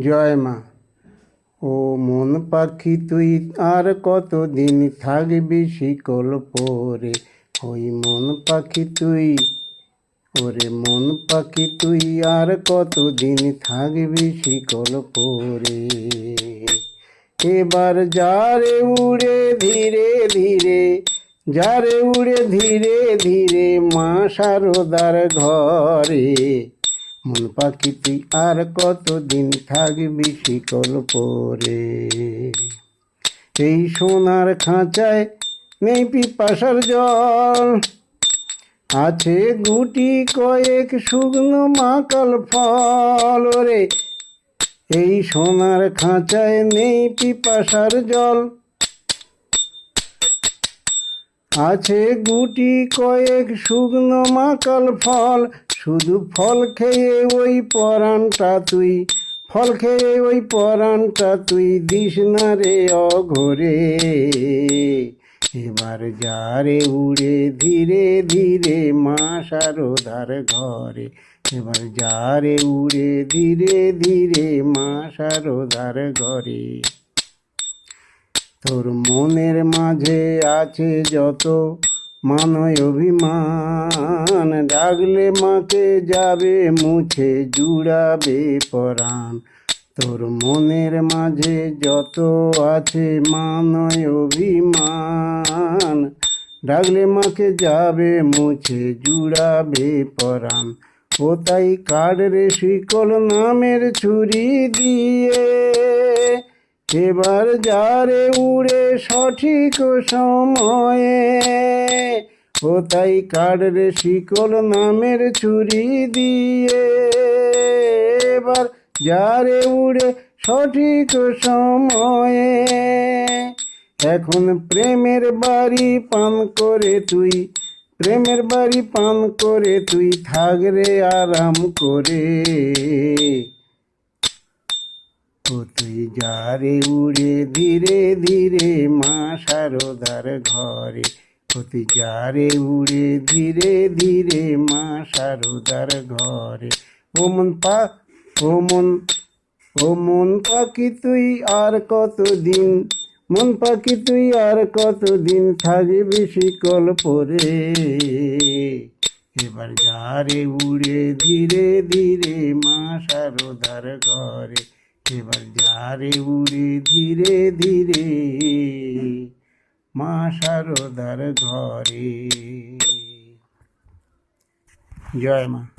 জয় মা। ও মন পাখি তুই আর কতদিন থাকবি শিকল পরে? ওই মন পাখি তুই, ওরে মন পাখি তুই আর কতদিন থাকবি শিকল পরে? এবার যারে উড়ে ধীরে ধীরে, যারে উড়ে ধীরে ধীরে মা সারদার ঘরে মন পাখি তুই আর কতদিন থাকবি শিকল পরে? এই সোনার খাঁচায় নেই পিপাসার জল। আছে গুটি কয়েক শুকনো মাকাল ফল। রে এই সোনার খাঁচায় নেই পিপাসার জল। আছে গুটি কয়েক শুকনো মাকাল ফল। শুধু ফল খেয়ে ওই পরানটা তুই, ফল খেয়ে ওই পরানটা তুই দিস না রে অঘরে। এবার যারে উড়ে ধীরে ধীরে মা সারদার ঘরে, এবার যারে উড়ে ধীরে ধীরে মা সারদার ঘরে। তোর মনের মাঝে আছে যত মানয় অভিমান ডাকলে মাকে যাবে, মুছে জুড়াবে পরাণ। তোর মনের মাঝে যত আছে মানয় অভিমান ডাকলে মাকে যাবে, মুছে জুড়াবে পরাণ। ও তাই কাঠরে শিকল নামের ছুরি দিয়ে এবার যারে উড়ে সঠিক সময়ে, ও তাই কাঠরে শিকল নামের ছুরি দিয়ে, এবার যারে উড়ে সঠিক সময়ে, এখন প্রেমের বাড়ি পান করে তুই, প্রেমের বাড়ি পান করে তুই থাকরে আরাম করে। তুই যারে উড়ে ধীরে ধীরে মা সারদার ঘরে। তুই যারে উড়ে ধীরে ধীরে মা সারদার ঘরে। ও মন পা, ও মন ও মন পাখি তুই আর কতদিন? মন পাখি তুই আর কতদিন থাকবি শিকল পরে? এবার যারে উড়ে ধীরে ধীরে মা সারদার ঘরে। এবার যারে উড়ে ধীরে ধীরে মা সারদার ঘরে। জয় মা।